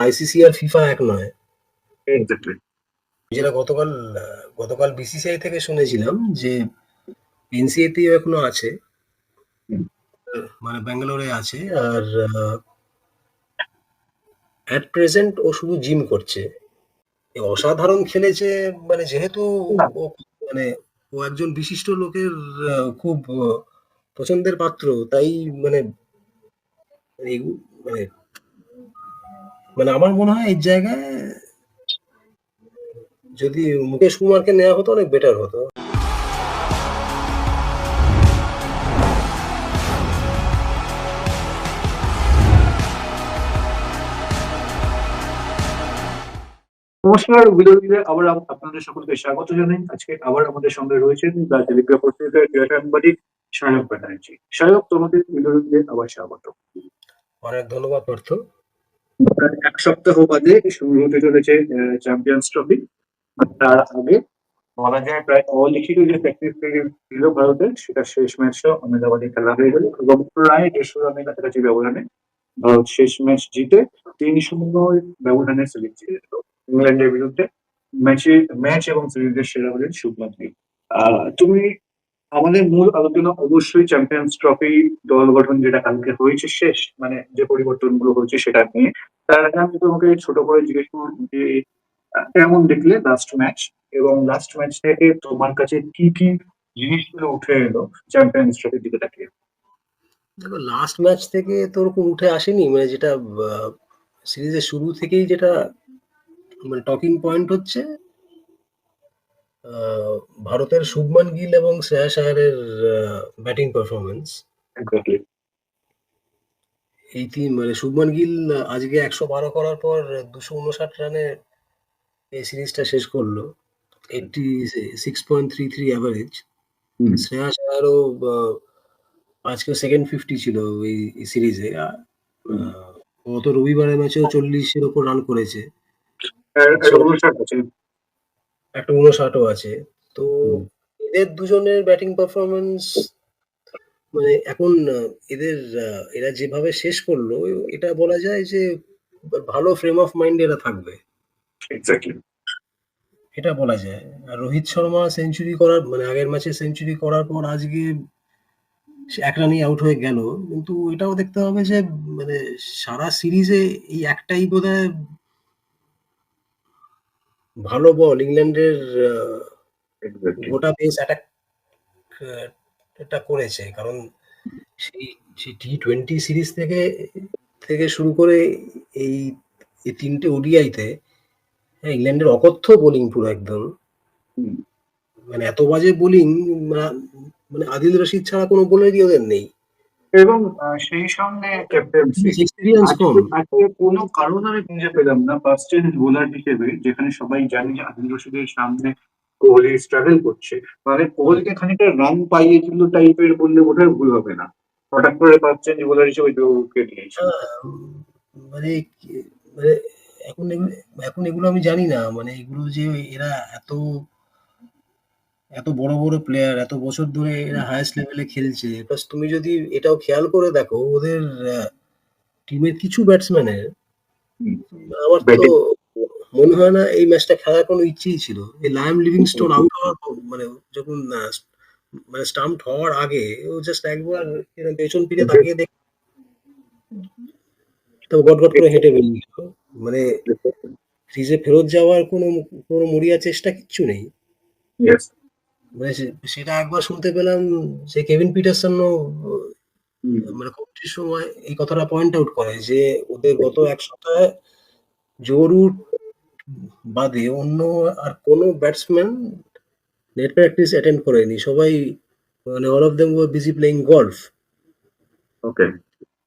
ICC আর FIFA এক নয়। Exactly যেটা গতকাল গতকাল বিসিসিআই থেকে শুনেছিলাম যে এনসিএতেও এখনও আছে। মানে ব্যাঙ্গালোরে আছে। আর অ্যাট প্রেজেন্ট ও শুধু জিম করছে। অসাধারণ খেলেছে মানে যেহেতু মানে ও একজন বিশিষ্ট লোকের খুব পছন্দের পাত্র তাই মানে এই- মানে মানে আমার মনে হয় এই জায়গায় যদি মুকেশ কুমারকে নেওয়া হতো অনেক বেটার হতো। নমস্কার বিরোধীরা আবার আপনাদের সকলকে স্বাগত জানাই। আজকে আবার আমাদের সঙ্গে রয়েছেন দ্য টেলিগ্রাফ পত্রিকার ক্রীড়া সাংবাদিক সায়ক ব্যানার্জি। সায়ক তোমাদের বিরোধীদের আবার স্বাগত। অনেক ধন্যবাদ প্রায় এক সপ্তাহ বাদে শুরু হতে চলেছে চ্যাম্পিয়ন্স ট্রফি তার আগে বলা যায় প্রায় অলিখিত যে প্র্যাকটিস ছিল ভারতের সেটা শেষ ম্যাচটা আহমেদাবাদে খেলা হয়ে গেল এবং প্রায় দেড়শো রানের কাছাকাছি ব্যবধানে ভারত শেষ ম্যাচ জিতে তিন শূন্য ব্যবধানে সিরিজ জিতে ইংল্যান্ডের বিরুদ্ধে ম্যাচে, ম্যাচ এবং সিরিজের সেরা হলেন শুভমান তুমি আমাদের মূল আলোচনা অবশ্যই চ্যাম্পিয়ন্স ট্রফি দল গঠন যেটা কালকে হয়েছে শেষ মানে যে পরিবর্তনগুলো হয়েছে সেটা নিয়ে। তার আগে আমি তোমাকে ছোট করে জিজ্ঞেস করব যে কেমন দেখলে লাস্ট ম্যাচ এবং লাস্ট ম্যাচ থেকে তোমার কাছে কি কি জিনিসগুলো উঠে এলো চ্যাম্পিয়ন্স ট্রফির দিকে তাকিয়ে? দেখো লাস্ট ম্যাচ থেকে তো ওরকম উঠে আসেনি। মানে যেটা সিরিজের শুরু থেকেই যেটা মানে টকিং পয়েন্ট হচ্ছে ভারতের শুভমান গিল এবং শ্রেয়াস আয়ারের ব্যাটিং পারফরমেন্স এই তিন মানে শুভমান গিল আজকে একশো বারো করার পর দুশো উনষাট রানে এই সিরিজটা শেষ করল। Eighty six point three three average Shreyas আয়ারও ah, আজকে সেকেন্ড ফিফটি ছিল এই সিরিজে। গত রবিবারের ম্যাচেও চল্লিশের ওপর রান করেছে। একটা উনষাটও আছে। তো এদের দুজনের ব্যাটিং পারফরমেন্স মানে এখন এদের এরা যেভাবে শেষ করল এটা বলা যায় যে ভালো ফ্রেম অফ মাইন্ড এরা থাকবে। এটা বলা যায়। আর রোহিত শর্মা সেঞ্চুরি করার মানে আগের ম্যাচে সেঞ্চুরি করার পর আজকে এক রানই আউট হয়ে গেল। কিন্তু এটাও দেখতে হবে যে মানে সারা সিরিজে এই একটাই বোধহয় ভালো বল ইংল্যান্ডের গোটা পেস অ্যাটাক এটা করেছে। কারণ সেই সেই টি টোয়েন্টি সিরিজ থেকে থেকে শুরু করে এই এই তিনটে ওডিআইতে হ্যাঁ ইংল্যান্ডের অকথ্য বোলিং পুরো একদম। মানে এত বাজে বোলিং মানে আদিল রশিদ ছাড়া কোনো বোলারই ওদের নেই। এবং সেই সঙ্গে আজকে কোনো কারণ আমি খুঁজে পেলাম না ফার্স্ট চেঞ্জ বোলার হিসেবে যেখানে সবাই জানি যে আদিল রশিদের সামনে কোহলি স্ট্রাগল করছে। মানে কোহলিকে খানিকটা রান পাইয়ে দিল টাইপের বললে বোধহয় ভুল হবে না। হঠাৎ করে ফার্স্ট চেঞ্জ বোলার হিসেবে নিয়েছে আহ, মানে মানে এখন এখন এগুলো আমি জানি না। মানে এগুলো যে এরা এত এত বড় বড় প্লেয়ার এত বছর ধরে এরা হায়েস্ট লেভেলে খেলছে। প্লাস তুমি যদি এটাও খেয়াল করে দেখো ওদের টিমের কিছু ব্যাটসম্যানের। আমার তো মনে হয় না এই ম্যাচটা খেলার কোনো ইচ্ছেই ছিল। এই লায়াম লিভিংস্টোন আউট হওয়ার পর- মানে যখন মানে স্টাম্প হওয়ার আগে ও জাস্ট একবার এরকম পেছন ফিরে তাকিয়ে দেখ তো গট গট করে হেঁটে বেরিয়ে গেল মানে ক্রিজে ফেরত যাওয়ার কোনো কোনো মরিয়া চেষ্টা কিচ্ছু নেই. মানে সেটা একবার শুনতে পেলাম সে কেভিন পিটারসনও। মানে কমিটির সময় এই কথাটা পয়েন্ট আউট করে যে ওদের গত এক সপ্তাহে জোরুট বাদে অন্য আর কোনো ব্যাটসম্যান নেট প্র্যাকটিস অ্যাটেন্ড করেনি। সবাই মানে all of them busy playing golf okay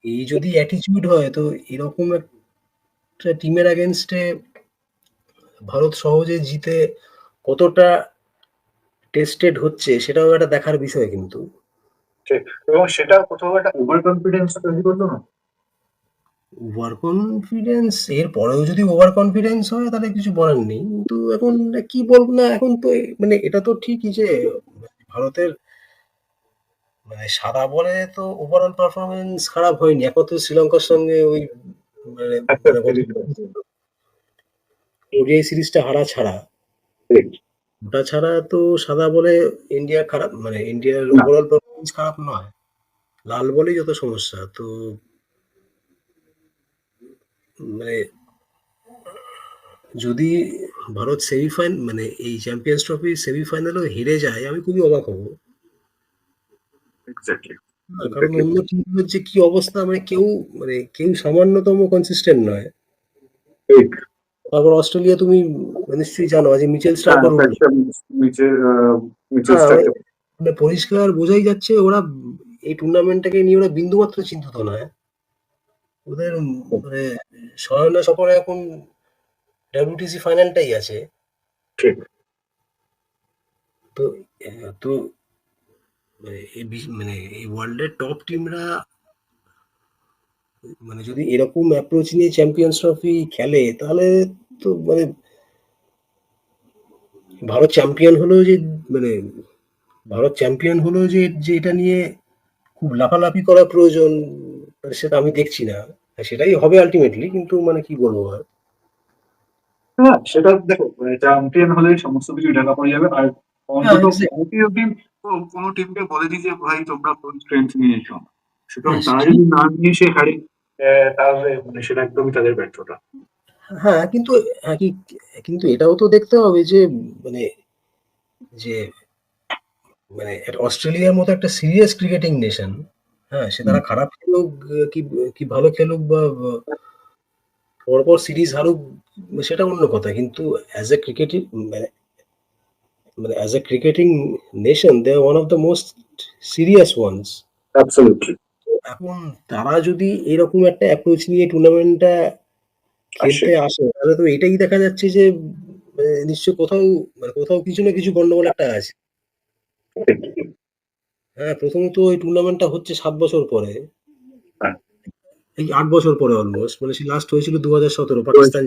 এই যদি অ্যাটিটিউড হয় তো এরকম একটা টিমের অ্যাগেনস্টে ভারত সহজে জিতে কতটা টেস্টেড হচ্ছে সেটাও একটা দেখার বিষয় কিন্তু এবং সেটা কোথাও একটা ওভার কনফিডেন্স তৈরি করল না ওভার কনফিডেন্স এর পরেও যদি ওভার কনফিডেন্স হয় তাহলে কিছু বলার নেই কিন্তু এখন কি বলব না এখন তো মানে এটা তো ঠিকই যে ভারতের মানে সাদা বলে তো ওভারঅল পারফরমেন্স খারাপ হয়নি একমাত্র শ্রীলঙ্কার সঙ্গে ওই মানে মানে ওডিআই সিরিজটা হারা ছাড়া। ওটা ছাড়া তো সাদা বলে ইন্ডিয়া খারাপ মানে ইন্ডিয়ার ওভারঅল পারফরমেন্স খারাপ নয়। লাল বলেই যত সমস্যা তো মানে যদি ভারত সেমিফাইন মানে এই চ্যাম্পিয়ন্স ট্রফি সেমিফাইনালও হেরে যায় আমি খুবই অবাক হব। কারণ অন্য টিমগুলোর যে কি অবস্থা মানে কেউ মানে কেউ সামান্যতম কনসিস্টেন্ট নয়। তারপর অস্ট্রেলিয়া তুমি নিশ্চয়ই জানো যে মিচেল হ্যাঁ, স্টার্কার হ্যাঁ, starter। মানে পরিষ্কার বোঝাই যাচ্ছে ওরা এই টুর্নামেন্টটাকে নিয়ে ওরা বিন্দুমাত্র চিন্তিত নয় ওদের মানে সয়না সফরে এখন ডাব্লিউটিসি ফাইনালটাই আছে। ঠিক। তো তো মানে এই মানে এই ওয়ার্ল্ডের টপ টিমরা মানে যদি এরকম অ্যাপ্রোচ নিয়ে চ্যাম্পিয়ন্স ট্রফি খেলে তাহলে তো মানে ভারত চ্যাম্পিয়ন হলো যে মানে ভারত চ্যাম্পিয়ন হলো যে যে এটা নিয়ে খুব লাফালাফি করা প্রয়োজন মানে সেটা আমি দেখছি না। সেটাই হবে আলটিমেটলি কিন্তু মানে কি বলব আর? হ্যাঁ সেটা দেখো চ্যাম্পিয়ন হলে সমস্ত কিছু ঢাকা পড়ে যাবে। আর অন্তত হ্যাঁ, টিম কোনো টিমকে বলে দিই যে ভাই তোমরা কোন স্ট্রেংথ নিয়ে এসো। সুতরাং হ্যাঁ, তারা যদি না নিয়ে এসে হারে তাহলে মানে সেটা একদমই তাদের ব্যর্থতা। হ্যাঁ কিন্তু হ্যাঁ কি কিন্তু এটাও তো দেখতে হবে যে মানে যে মানে অস্ট্রেলিয়ার মতো একটা সিরিয়াস ক্রিকেটিং নেশন হ্যাঁ সে তারা খারাপ খেলুক কি কি ভালো খেলুক বা পরপর সিরিজ হারুক সেটা অন্য কথা। কিন্তু অ্যাজ এ ক্রিকেটিং মানে মানে as a cricketing nation they one of the most serious ones absolutely এখন তারা যদি এরকম একটা অ্যাপ্রোচ নিয়ে টুর্নামেন্টটা খেলতে আসে তাহলে তো এটাই দেখা যাচ্ছে যে মানে নিশ্চয় কোথাও মানে কোথাও কিছু না কিছু গন্ডগোল একটা আছে হ্যাঁ প্রথমত ওই টুর্নামেন্টটা হচ্ছে সাত বছর পরে হ্যাঁ। এই আট বছর পরে অলমোস্ট মানে সে লাস্ট হয়েছিল দু হাজার সতেরো পাকিস্তান।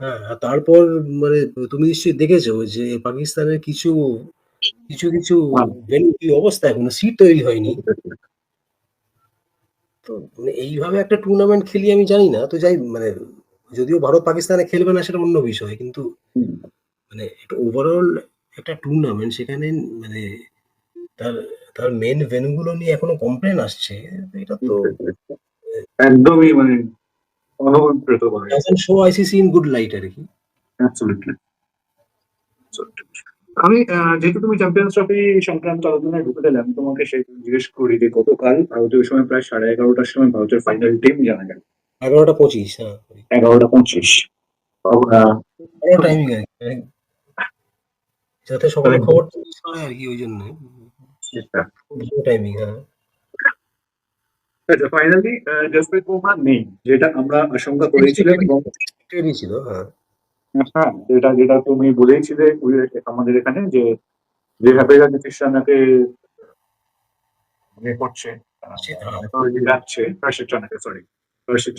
হ্যাঁ আর তারপর মানে তুমি নিশ্চয়ই দেখেছ যে পাকিস্তানের কিছু কিছু কিছু হ্যাঁ। অবস্থা এখনও সিট তৈরি হয়নি তো মানে এইভাবে একটা টুর্নামেন্ট খেলি আমি জানি না। তো যাই মানে যদিও ভারত পাকিস্তানে খেলবে না সেটা অন্য বিষয় কিন্তু মানে একটা ওভারঅল একটা টুর্নামেন্ট সেখানে মানে তার তার মেন ভেনুগুলো নিয়ে এখনও কমপ্লেন আসছে। এটা তো একদমই মানে বলে। Doesn't show ICC in good light আর কি। অ্যাবসলিউটলি আমি যেহেতু তুমি চ্যাম্পিয়ন্স ট্রফি সংক্রান্ত আলোচনায় ঢুকে দিলে আমি তোমাকে সেই জিজ্ঞেস করি যে গতকাল ভারতীয় সময় প্রায় সাড়ে এগারোটার সময় ভারতের ফাইনাল টিম জানা গেল। এগারোটা পঁচিশ হ্যাঁ। এগারোটা পঁচিশ। টাইমিং যাতে সকালে খবর আর কি ওই জন্য। টাইমিং হ্যাঁ। ফাইনালি জসপ্রীত বুমরা নেই যেটা আমরা আশঙ্কা করেছিলাম এবং ছিল হ্যাঁ। হ্যাঁ যেটা যেটা তুমি বলেইছিলে আমাদের এখানে যে যেভাবে নীতিশ রানাকে ইয়ে করছে। তৈরি রাখছে হর্ষিত সরি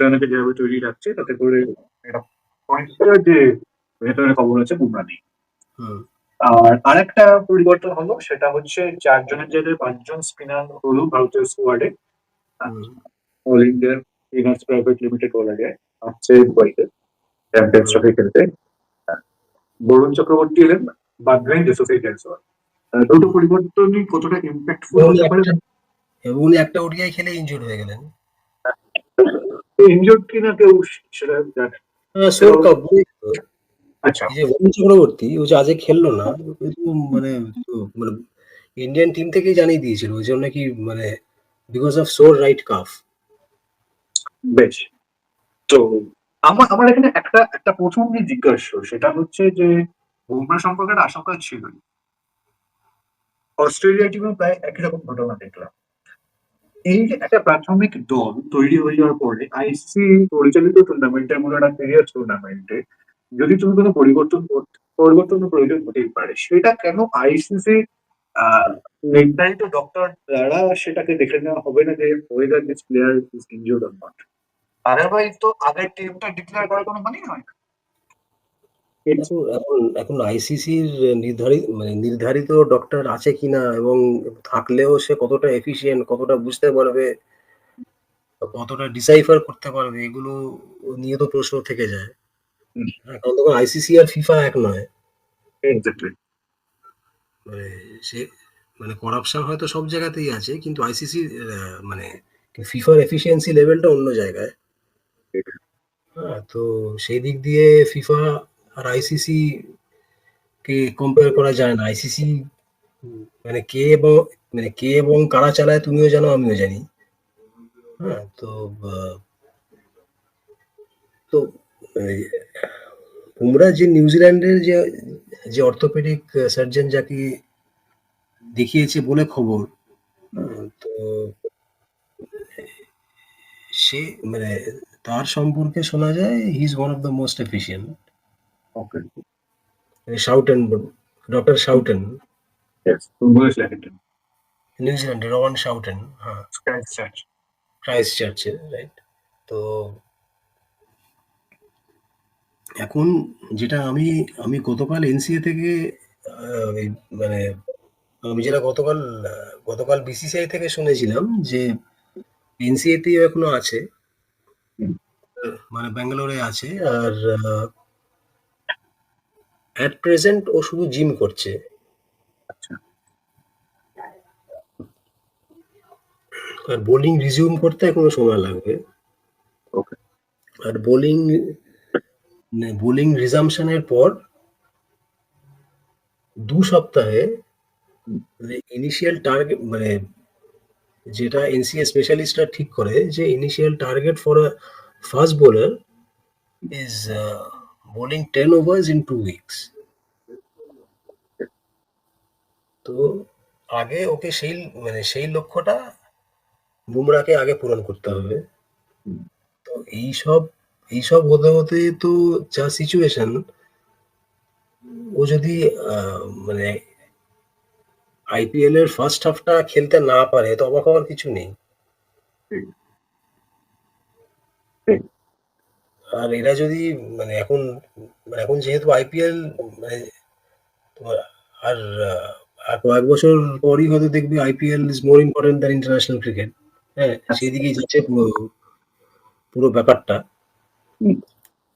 রানাকে যেভাবে তৈরি রাখছে তাতে করে এটা পরিষ্কার যে ভেতরে খবর আছে বুমরা নেই। আর আরেকটা পরিবর্তন হলো সেটা হচ্ছে চারজনের জায়গায় পাঁচজন স্পিনার হলো ভারতীয় স্কোয়াডে all Indian spinners private limited বলা যায় আসছে দুবাইতে চ্যাম্পিয়ন্স ট্রফি খেলতে। বরুণ চক্রবর্তী এলেন বাদরাই জেসোফি জয়সওয়াল আহ, দুটো পরিবর্তনই কতটা ইম্প্যাক্টফুল উনি হতে পারে? এবং উনি একটা ওডিআই খেলে ইনজুর্ড হয়ে গেলেন। ইনজোর্ড কিনা কেউ সেটা জানে কাপ আচ্ছা। এই যে বরুণ চক্রবর্তী ও যে আজকে খেললো না মানে মানে ইন্ডিয়ান টিম থেকেই জানিয়ে দিয়েছিল ওই জন্য কি মানে because of sore right cough বেশ। তো আমার আমার এখানে একটা একটা প্রথম যে জিজ্ঞাসা, সেটা হচ্ছে যে বুমরা সম্পর্কে একটা আশঙ্কা ছিল অস্ট্রেলিয়া টিমে প্রায় একই রকম ঘটনা দেখলাম। এই যে একটা প্রাথমিক দল তৈরি হয়ে যাওয়ার পরে আইসিসি পরিচালিত টুর্নামেন্টের মতো একটা সিরিয়াস টুর্নামেন্টে যদি তুমি কোনো পরিবর্তন পরিবর্তনের প্রয়োজন হতেই পারে, সেটা কেন আইসিসি নির্ধারিত ডক্টর দ্বারা সেটাকে দেখে নেওয়া হবে না যে whether this player is injured not otherwise তো আগের টিমটা ডিক্লেয়ার করার কোনো মানেই হয় না। এখন এখন আইসিসির নির্ধারিত মানে নির্ধারিত ডক্টর আছে কিনা এবং থাকলেও সে কতটা এফিশিয়েন্ট কতটা বুঝতে পারবে কতটা ডিসাইফার করতে পারবে এগুলো নিয়ে তো প্রশ্ন থেকে যায়। হ্যাঁ, কারণ তখন আইসিসি আর ফিফা এক নয়। এক্স্যাক্টলি মানে সে মানে করাপশন হয়তো সব জায়গাতেই আছে কিন্তু আইসিসি মানে ফিফার এফিসিয়েন্সি লেভেলটা অন্য জায়গায়। তো সেই দিক দিয়ে ফিফা আর আইসিসি কে কম্পেয়ার করা যায় না। আইসিসি মানে কে এবং মানে কে এবং কারা চালায় তুমিও জানো, আমিও জানি। হ্যাঁ তো তো তোমরা যে নিউজিল্যান্ডের যে যে অর্থোপেডিক সার্জন যাকে দেখিয়েছে বলে খবর তো, সে মানে তার সম্পর্কে শোনা যায় he is one of the most efficient okay Schouten doctor Schouten নিউজিল্যান্ডের রন শাউটেন হ্যাঁ ক্রাইস্ট চার্চ ক্রাইস্ট চার্চে রাইট তো এখন যেটা আমি আমি গতকাল এনসিএ থেকে মানে আমি যেটা গতকাল গতকাল বিসিসিআই থেকে শুনেছিলাম যে এনসিএতেও এখনও আছে। মানে ব্যাঙ্গালোরে আছে আর অ্যাট প্রেজেন্ট ও শুধু জিম করছে। আচ্ছা। আর বোলিং রিজিউম করতে এখনও সময় লাগবে। আর বোলিং বোলিং রিজামশনের পর দু সপ্তাহে ইনিশিয়াল টার্গেট মানে যেটা এনসিএ স্পেশালিস্টরা ঠিক করে যে initial target for a fast bowler is bowling ten overs in two weeks তো আগে ওকে সেই মানে সেই লক্ষ্যটা বুমরাকে আগে পূরণ করতে হবে। তো এইসব এইসব হতে হতে তো যা সিচুয়েশন ও যদি মানে আইপিএল এর ফার্স্ট হাফটা খেলতে না পারে তো অবাক হওয়ার কিছু নেই। আর এরা যদি মানে এখন মানে এখন যেহেতু আইপিএল মানে তোমার আর কয়েক বছর পরই হয়তো দেখবি IPL is more important than international cricket হ্যাঁ সেই দিকেই যাচ্ছে পুরো পুরো ব্যাপারটা।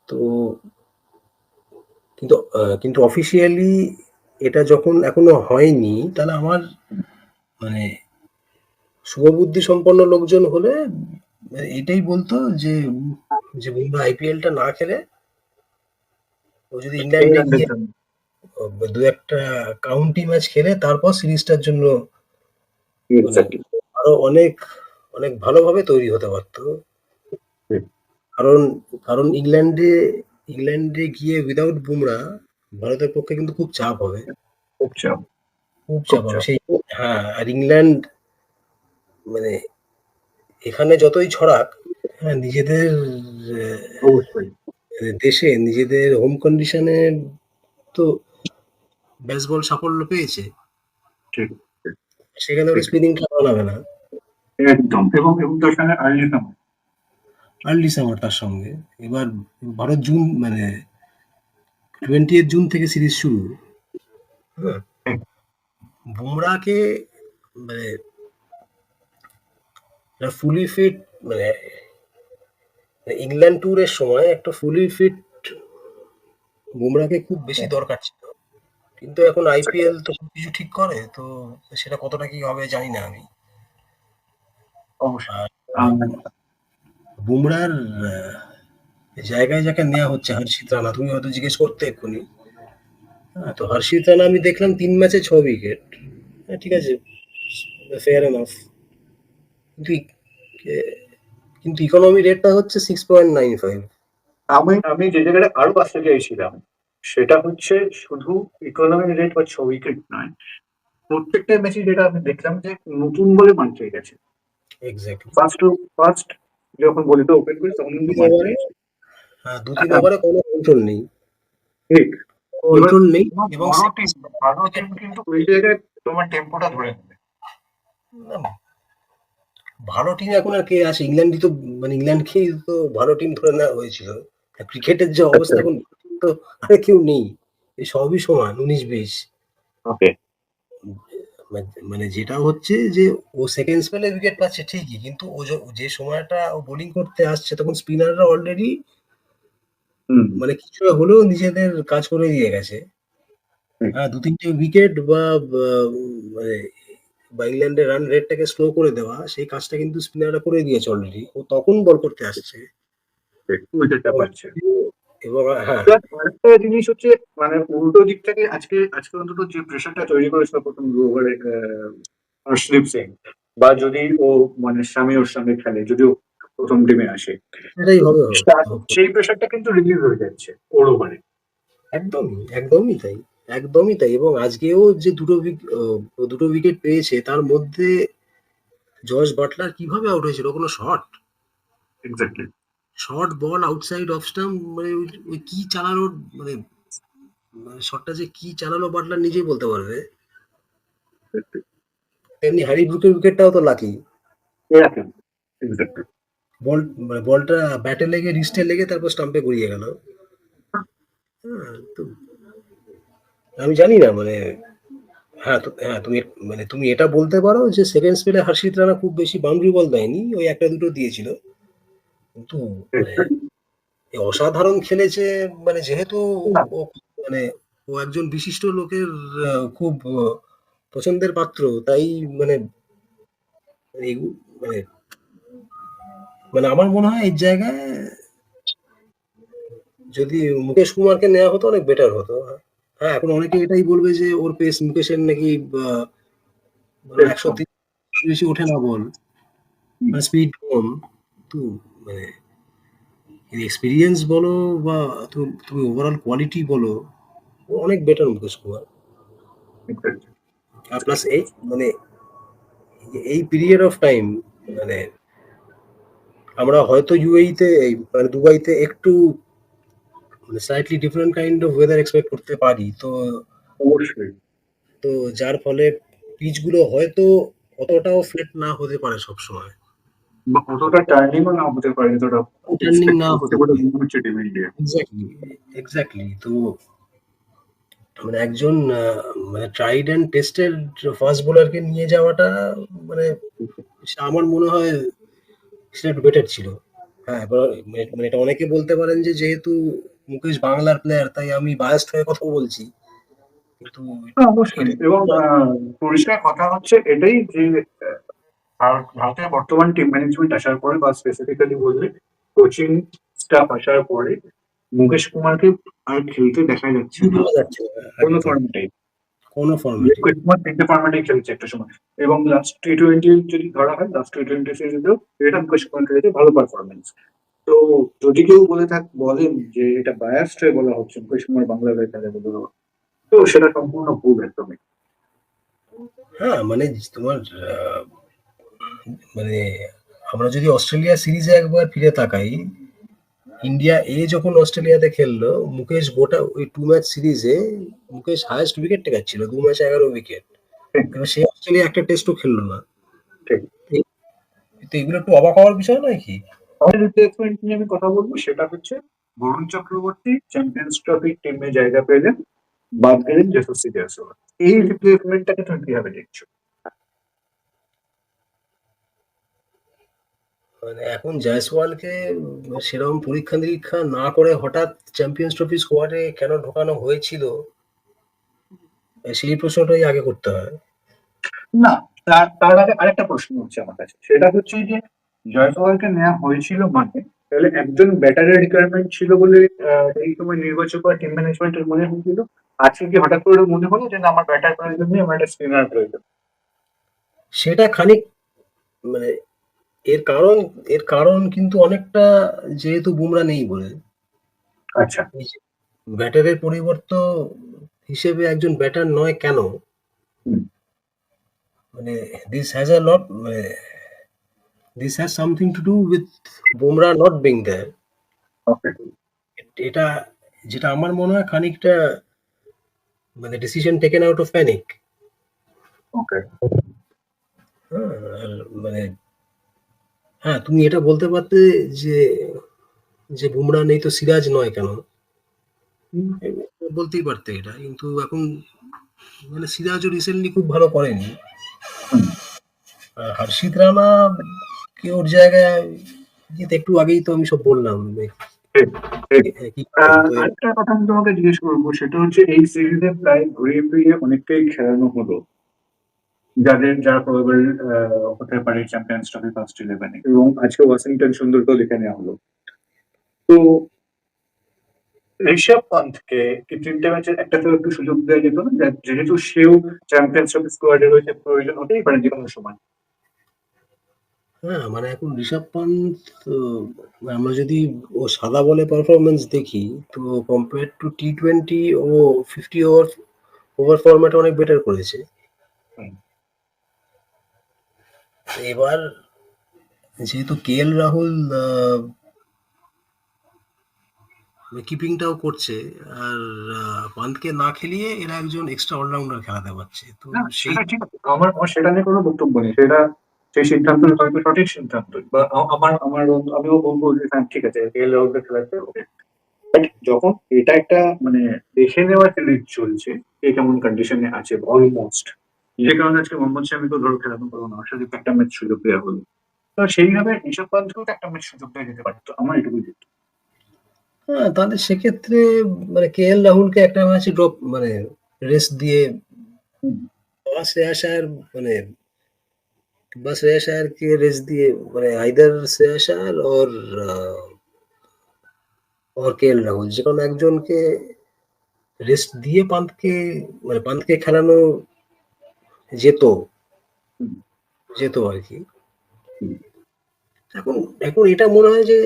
তো কিন্তু কিন্তু অফিসিয়ালি এটা যখন এখনও হয়নি তাহলে আমার মানে শুভবুদ্ধি সম্পন্ন লোকজন হলে মানে এটাই বলতো যে যে বুমরা আইপিএলটা না খেলে ও যদি ইংল্যান্ডে গিয়ে দু একটা কাউন্টি ম্যাচ খেলে তারপর সিরিজটার জন্য আরও অনেক অনেক ভালোভাবে তৈরি হতে পারতো। কারণ কারণ ইংল্যান্ডে ইংল্যান্ডে গিয়ে উইদাউট বুমরা ভারতের পক্ষে কিন্তু খুব চাপ হবে। খুব চাপ। খুব চাপ হবে। সেই হ্যাঁ আর ইংল্যান্ড মানে এখানে যতই ছড়াক হ্যাঁ নিজেদের দেশে নিজেদের হোম কন্ডিশনে তো বেসবল সাফল্য পেয়েছে। সেখানে ওরা ঠিক। স্পিনিংটা বানাবে না। একদম। এবং এবং তার সঙ্গে আর্লি সামার তার সঙ্গে। এবার ভারত জুন মানে টোয়েন্টি জুন থেকে সিরিজ শুরু। হ্যাঁ। বুমরাকে মানে ফুলি ফিট মানে মানে ইংল্যান্ড ট্যুরের সময় একটা ফুলি ফিট বুমরাকে খুব বেশি দরকার ছিল। কিন্তু এখন আইপিএল তো কিছু ঠিক করে তো সেটা কতটা কি হবে জানি না আমি। অবশ্যই। বুমরার জায়গায় যাকে নেওয়া হচ্ছে হর্ষিত রানা তুমি হয়তো জিজ্ঞেস করতে এক্ষুনি। হ্যাঁ, তো হর্ষিত রানা আমি দেখলাম তিন ম্যাচে ছ উইকেট হ্যাঁ ঠিক আছে ফেয়ার এনাফ কিন্তু কিন্তু ইকোনমি রেটটা হচ্ছে সিক্স পয়েন্ট নাইন ফাইভ আমি আমি যে জায়গাটা আরও আসতে চাইছিলাম সেটা হচ্ছে শুধু ইকোনমিক রেট বা ছ উইকেট নয়। প্রত্যেকটা ম্যাচে যেটা আমি দেখলাম যে নতুন বলে মান পেয়ে গেছে। এক্স্যাক্টলি ফার্স্ট ফার্স্ট যখন বলিতে ওপেন করি তখন কিন্তু হ্যাঁ দু তিন ওভারে কোনো কন্ট্রোল নেই। ঠিক। কন্ট্রোল নেই এবং এবং বড় টিম ভালো টিম কিন্তু ওই জায়গায় তোমার টেম্পোটা ধরে নেবে। ভালো টিম এখন আর কে আছে? ইংল্যান্ডই তো মানে ইংল্যান্ড ইংল্যান্ডকেই তো ভালো টিম ধরে নেওয়া হয়েছিল। ক্রিকেটের যে অবস্থা এখন তো আরে কেউ নেই। এই সবই সমান উনিশ বিশ। ওকে। মানে মানে যেটা হচ্ছে যে ও সেকেন্ড স্পেলে উইকেট পাচ্ছে ঠিকই কিন্তু ও যে সময়টা ও বোলিং করতে আসছে তখন স্পিনাররা অলরেডি মানে কিছু হলেও নিজেদের কাজ করে দিয়ে গেছে। হ্যাঁ, ২-৩ উইকেট বা মানে বা ইংল্যান্ডের রান রেটটাকে স্লো করে দেওয়া সেই কাজটা কিন্তু স্পিনাররা করে দিয়েছে অলরেডি। ও তখন বল করতে আসছে। এবং হ্যাঁ, প্লাস আরেকটা জিনিস হচ্ছে মানে উল্টো দিক থেকে আজকে আজকে অন্তত যে প্রেশারটা তৈরি করেছিল প্রথম দু ওভারে আহ, হর্ষদীপ সিং বা যদি ও মানে স্বামী ওর সঙ্গে খেলে যদিও প্রথম টিমে আসে সেই প্রেশারটা কিন্তু রিলিজ হয়ে যাচ্ছে ওর ওভারে একদমই, একদমই তাই। একদমই তাই এবং আজকেও যে দুটো দুটো উইকেট পেয়েছে তার মধ্যে জর্জ বাটলার কীভাবে আউট হয়েছিল? কোনো shot? Exactly short ball outside off stump মানে ওই কি চালালো মানে মানে শটটা যে কি চালালো বাটলার নিজেই বলতে পারবে। তেমনি হ্যারি ব্রুকের উইকেটটাও তো লাকি। এরকম এক্স্যাক্টলি বল মানে বলটা ব্যাটে লেগে রিস্টে লেগে তারপর স্টাম্পে গড়িয়ে গেল। হ্যাঁ, তো আমি জানি না মানে হ্যাঁ, হ্যাঁ, তুমি মানে তুমি এটা বলতে পারো যে সেকেন্ড স্পেলে হর্ষিত রানা খুব বেশি বাউন্ডারি বল দেয়নি। ওই একটা দুটো দিয়েছিল। কিন্তু মানে অসাধারণ খেলেছে মানে যেহেতু মানে ও একজন বিশিষ্ট লোকের খুব পছন্দের পাত্র তাই মানে এই মানে মানে আমার মনে হয় এই জায়গায় যদি মুকেশ কুমারকে নেওয়া হতো অনেক বেটার হতো। হ্যাঁ, এখন অনেকে এটাই বলবে যে ওর পেস মুকেশের নাকি একশো মানে ১৩০ বেশি ওঠে না বল। মানে স্পিড কম। তো মানে এক্সপিরিয়েন্স বলো বা তুমি ওভারঅল কোয়ালিটি বলো, অনেক বেটার মুকেশ কুমার। আর প্লাস এই মানে এই পিরিয়ড অফ টাইম মানে আমরা হয়তো ইউএইতে এই মানে দুবাইতে একটু মানে slightly different kind of weather expect করতে পারি। তো অবশ্যই তো যার ফলে পিচগুলো হয়তো অতটাও ফ্ল্যাট না হতে পারে সবসময়। বা অতটা টার্নিংও না হতে পারে যতটা টার্নিং না হতে হতে পারে পারে। হচ্ছে টিম ইন্ডিয়া এক্সাক্টলি, এক্সাক্টলি। তো মানে একজন মানে ট্রাইড অ্যান্ড টেস্টেড ফাস্ট বোলারকে নিয়ে যাওয়াটা মানে আমার মনে হয় সেটা একটু বেটার ছিল। হ্যাঁ, এবার মানে মানে এটা অনেকে বলতে পারেন যে যেহেতু মুকেশ বাংলার প্লেয়ার তাই আমি বায়াসড হয়ে কথা বলছি। কিন্তু হ্যাঁ, অবশ্যই এবং পরিষ্কার কথা হচ্ছে এটাই যে ভারতের বর্তমান টিম ম্যানেজমেন্ট আসার পরে বা স্পেসিফিক্যালি বললে কোচিং স্টাফ আসার পরে মুকেশ কুমারকে আর খেলতে দেখা যাচ্ছে না কোনো একদম। কোনো ফর্মেটে। তিনটে ফর্মেটেই খেলছে একটা সময়। এবং লাস্ট টি টোয়েন্টি যদি ধরা হয় লাস্ট টি টোয়েন্টি সিরিজেও এটা মুকেশ কুমার খেলেছে ভালো পারফরমেন্স তো যদি কেউ বলে থাক বলেন যে এটা বায়াসড হয়ে বলা হচ্ছে মুকেশ কুমার বাংলা হয়ে খেলে বলে তো সেটা সম্পূর্ণ ভুল একদমই। হ্যাঁ, মানে তোমার মানে আমরা যদি অস্ট্রেলিয়া সিরিজে একবার ফিরে তাকাই, ইন্ডিয়া এ যখন অস্ট্রেলিয়াতে খেললো, মুকেশ গোটা ওই টু ম্যাচ সিরিজে মুকেশ হায়েস্ট উইকেট টেকার ছিল। ২ ম্যাচে ১১ উইকেট। এবার সে অস্ট্রেলিয়া একটা টেস্টও খেললো না। তো এগুলো একটু অবাক হওয়ার বিষয় নয় কি? আমাদের রিপ্লেসমেন্ট নিয়ে আমি কথা বলব সেটা হচ্ছে বরুণ চক্রবর্তী চ্যাম্পিয়ন্স ট্রফি টিমে জায়গা পেলেন বাদ গেলেন যশস্বী জয়সওয়াল এই রিপ্লেসমেন্টটাকে তুমি কীভাবে দেখছ মানে এখন জয়সওয়ালকে সেরকম পরীক্ষা-নিরীক্ষা না করে হঠাৎ চ্যাম্পিয়ন্স ট্রফি স্কোয়াডে কেন ঢোকানো হয়েছিল? সেই প্রশ্নটাই আগে করতে হয়। না তার তার আগে আরেকটা প্রশ্ন হচ্ছে আমার কাছে সেটা হচ্ছে যে জয়সওয়ালকে নেওয়া হয়েছিল মানে তাহলে একজন ব্যাটারের রিকোয়ারমেন্ট ছিল বলে এই সময় নির্বাচক বা টিম ম্যানেজমেন্টের মনে হয়েছিল আজকে কি হঠাৎ করে মনে হলো যে আমার ব্যাটার প্রয়োজন নেই আমার একটা স্পিনার প্রয়োজন সেটা খানিক মানে এর কারণ এর কারণ কিন্তু অনেকটা যেহেতু বুমরা নেই বলে। আচ্ছা ব্যাটারের পরিবর্ত হিসেবে একজন ব্যাটার নয় কেন? মানে দিস a lot মানে this has something to do with Bumrah being there. Okay এটা যেটা আমার মনে হয় খানিকটা মানে decision taken out of panic. Okay মানে হ্যাঁ, তুমি এটা বলতে পারতে যে যে বুমরা নেই তো সিরাজ নয় কেন? বলতেই পারতে এটা। কিন্তু এখন মানে সিরাজও রিসেন্টলি খুব ভালো করেনি। হর্ষিত রানা কে ওর জায়গায় যেহেতু একটু আগেই তো আমি সব বললাম আরেকটা কথা আমি তোমাকে জিজ্ঞেস করব সেটা হচ্ছে এই সিরিজে প্রায় ঘুরিয়ে ফিরিয়ে অনেকটাই খেলানো হলো। যাদের যারা প্রবাবল হতে পারে চ্যাম্পিয়ন্স ট্রফি ফার্স্ট 11 এ এবং আজকে ওয়াশিংটন সুন্দরকেও দেখে নেওয়া হলো। তো ঋষভ পান্থকে কি ৩ টে ম্যাচের একটাতেও একটু সুযোগ দেওয়া যেত না? যেহেতু সেও চ্যাম্পিয়ন্স ট্রফি স্কোয়াডে রয়েছে প্রয়োজন হতেই পারে যেকোনো সময়। হ্যাঁ, মানে এখন ঋষভ পান্থ তো আমরা যদি ও সাদা বলে পারফরম্যান্স দেখি তো কম্পেয়ার টু টি-টোয়েন্টি ও 50 ওভার ওভার ফরম্যাটে অনেক বেটার করেছে। এবার যেহেতু কে.এল. রাহুল আ কিপিংটাও করছে আর আ পান্থকে না খেলিয়ে এরা একজন এক্সট্রা অলরাউন্ডার খেলাতে পারছে। তো সেটা ঠিক আমার আমার সেটা নিয়ে কোনো বক্তব্য নেই। সেটা সেই সিদ্ধান্ত হয়তো সঠিক সিদ্ধান্তই। বা আমার আমার আমিও বলব যে হ্যাঁ ঠিক আছে কে.এল. রাহুলকে খেলাচ্ছে ওকে। বাট যখন এটা একটা মানে দেখে নেওয়ার সিরিজ চলছে, কে কেমন কন্ডিশনে আছে অলমোস্ট। যে কারণে আজকে মোহাম্মদ শামিকেও ধরো খেলানো হলো না। অর্শদীপকে একটা ম্যাচ সুযোগ দেওয়া হলো। তো সেইভাবে ঋষভ পান্থকেও একটা ম্যাচ সুযোগ দেওয়া যেতে পারত। আমার এটুকুই যুক্তি। হ্যাঁ, তাহলে সেক্ষেত্রে মানে কে.এল. রাহুলকে একটা ম্যাচে ড্রপ মানে রেস্ট দিয়ে শ্রেয়াস আয়ার মানে বা শ্রেয়াস আয়ারকে রেস্ট দিয়ে মানে either Shreyas Iyer or uh or K L. Rahul যেকোনো একজনকে রেস্ট দিয়ে পান্থকে মানে পান্থকে খেলানো যেত। যেত আর কি এখন এখন এটা মনে হয় যে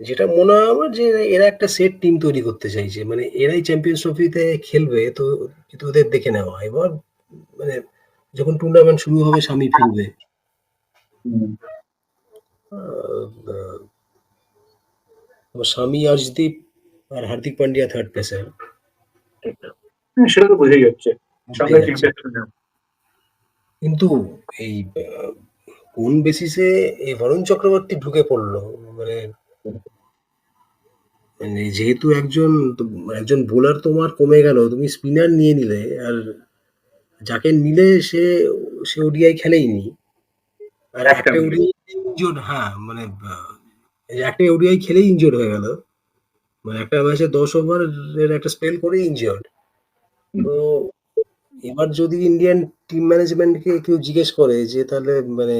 যেটা মনে হয় আমার যে এরা একটা সেট টিম তৈরি করতে চাইছে। মানে এরাই চ্যাম্পিয়ন্স ট্রফিতে খেলবে তো কিন্তু ওদের দেখে নেওয়া। এবার মানে যখন টুর্নামেন্ট শুরু হবে স্বামী ফিরবে। হুম। আ আ আর হার্দিক পান্ডিয়া থার্ড পেসার। হ্যাঁ, সেটা তো বোঝাই যাচ্ছে। কিন্তু এই কোন বেসিসে এই বরুণ চক্রবর্তী ঢুকে পড়ল? মানে মানে যেহেতু একজন একজন বোলার তোমার কমে গেল, তুমি স্পিনার নিয়ে নিলে আর যাকে নিলে সে সে ওডিআই খেলেইনি। আর একটা ওডিআই ইনজুরড হ্যাঁ, মানে একটা ওডিআই খেলেই ইনজুরড হয়ে গেল। মানে একটা ম্যাচে ১০ ওভারের একটা স্পেল করেই ইনজিওর্ড। তো এবার যদি ইন্ডিয়ান টিম ম্যানেজমেন্টকে কেউ জিজ্ঞেস করে যে তাহলে মানে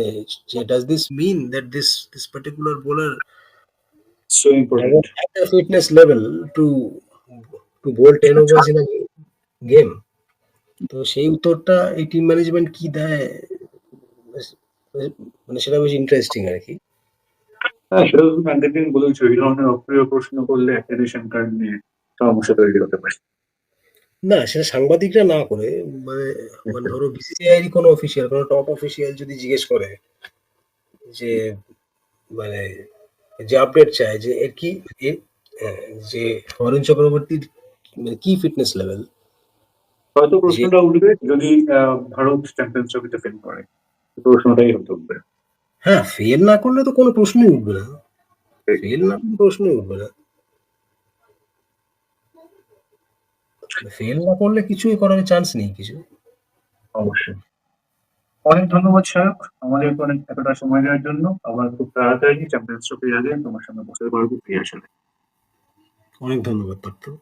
যে does this mean that this this particular bowler so important. at a fitness level to to bowl 10 overs in a game? তো সেই উত্তরটা এই টিম ম্যানেজমেন্ট কি দেয়? মানে সেটা বেশ ইন্টারেস্টিং আরকি। হ্যাঁ, সেটা তুমি আগের দিন বলেছ। এই ধরনের অপ্রিয় প্রশ্ন করলে একটা রেশন কার্ড নিয়ে সমস্যা তৈরি হতে পারে। না, সেটা সাংবাদিকরা না করে মানে মানে ধরো বিসিসিআই কোনো অফিসিয়াল, কোনো টপ অফিসিয়াল যদি জিজ্ঞেস করে যে মানে যে আপডেট চায় যে এর কি হ্যাঁ, যে বরুণ চক্রবর্তীর মানে কি ফিটনেস লেভেল? হয়তো প্রশ্নটা উঠবে যদি ভারত চ্যাম্পিয়ন্স ট্রফিতে ফেল করে। প্রশ্নটাই হয়তো উঠবে। হ্যাঁ, ফেল না করলে তো কোনো প্রশ্নই উঠবে না। ফেল না করলে প্রশ্নই উঠবে না। ফেল না করলে কিছুই করার চান্স নেই কিছু। অবশ্যই। অনেক ধন্যবাদ সায়ক। আমাদের অনেক এতটা সময় দেওয়ার জন্য। আবার খুব তাড়াতাড়ি চ্যাম্পিয়ন্স ট্রফির আগে তোমার সঙ্গে বসে পারব ফিরে আসলে। অনেক ধন্যবাদ পার্থ।